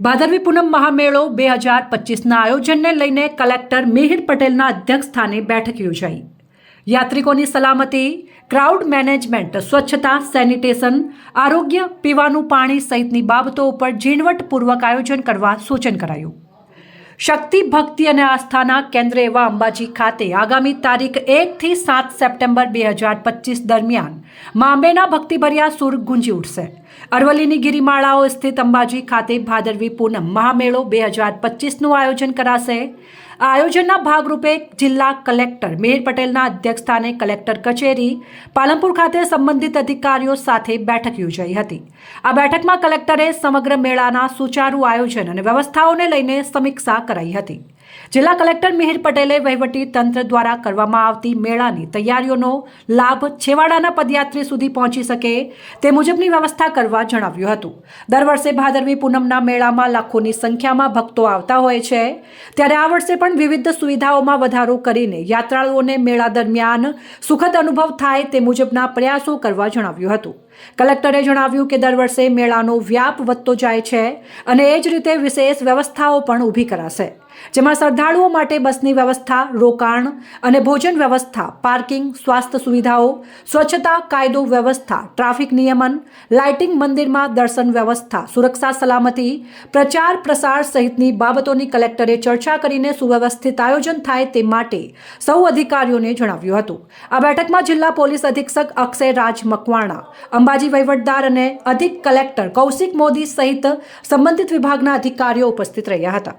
ભાદરવી પૂનમ મહામેળો બે હજાર પચીસના આયોજનને લઈને કલેક્ટર મિહિર પટેલના અધ્યક્ષસ્થાને બેઠક યોજાઈ. યાત્રિકોની સલામતી, ક્રાઉડ મેનેજમેન્ટ, સ્વચ્છતા, સેનિટેશન, આરોગ્ય, પીવાનું પાણી સહિતની બાબતો ઉપર ઝીણવટપૂર્વક આયોજન કરવા સૂચન કરાયું. શક્તિ, ભક્તિ અને આસ્થાના કેન્દ્ર એવા અંબાજી ખાતે આગામી તારીખ એકથી સાત સપ્ટેમ્બર બે હજાર પચીસ દરમિયાન મા ભક્તિભર્યા સુર ગુંજી ઉઠશે. અરવલ્લીની ગિરિમાળાઓ સ્થિત અંબાજી ખાતે ભાદરવી પૂનમ મહામેળો બે હજાર પચીસનું આયોજન કરાશે. આ આયોજનના ભાગરૂપે જિલ્લા કલેક્ટર મેહર પટેલના અધ્યક્ષસ્થાને કલેક્ટર કચેરી, પાલનપુર ખાતે સંબંધિત અધિકારીઓ સાથે બેઠક યોજાઈ હતી. આ બેઠકમાં કલેક્ટરે સમગ્ર મેળાના સુચારુ આયોજન અને વ્યવસ્થાઓને લઈને સમીક્ષા કરાઈ હતી. જિલ્લા કલેક્ટર મિહિર પટેલે વહીવટી તંત્ર દ્વારા કરવામાં આવતી મેળાની તૈયારીઓનો લાભ છેવાડાના પદયાત્રી સુધી પહોંચી શકે તે મુજબની વ્યવસ્થા કરવા જણાવ્યું હતું. દર વર્ષે ભાદરવી પૂનમના મેળામાં લાખોની સંખ્યામાં ભક્તો આવતા હોય છે. ત્યારે આ વર્ષે પણ વિવિધ સુવિધાઓમાં વધારો કરીને યાત્રાળુઓને મેળા દરમિયાન સુખદ અનુભવ થાય તે મુજબના પ્રયાસો કરવા જણાવ્યું હતું. કલેક્ટરે જણાવ્યું કે દર વર્ષે મેળાનો વ્યાપ વધતો જાય છે અને એ જ રીતે વિશેષ વ્યવસ્થાઓ પણ ઊભી કરાશે, જેમાં શ્રદ્ધાળુઓ માટે બસની વ્યવસ્થા, રોકાણ અને ભોજન વ્યવસ્થા, પાર્કિંગ, સ્વાસ્થ્ય સુવિધાઓ, સ્વચ્છતા કાયદો વ્યવસ્થા, ટ્રાફિક નિયમન, લાઇટિંગ મંદિરમાં દર્શન વ્યવસ્થા, સુરક્ષા સલામતી, પ્રચાર પ્રસાર સહિતની બાબતોની કલેક્ટરે ચર્ચા કરીને સુવ્યવસ્થિત આયોજન થાય તે માટે સૌ અધિકારીઓને જણાવ્યું હતું. આ બેઠકમાં જિલ્લા પોલીસ અધિક્ષક અક્ષય રાજ મકવાણા અંબાજી વહીવટદાર અને અધિક કલેક્ટર કૌશિક મોદી સહિત સંબંધિત વિભાગના અધિકારીઓ ઉપસ્થિત રહ્યા હતા.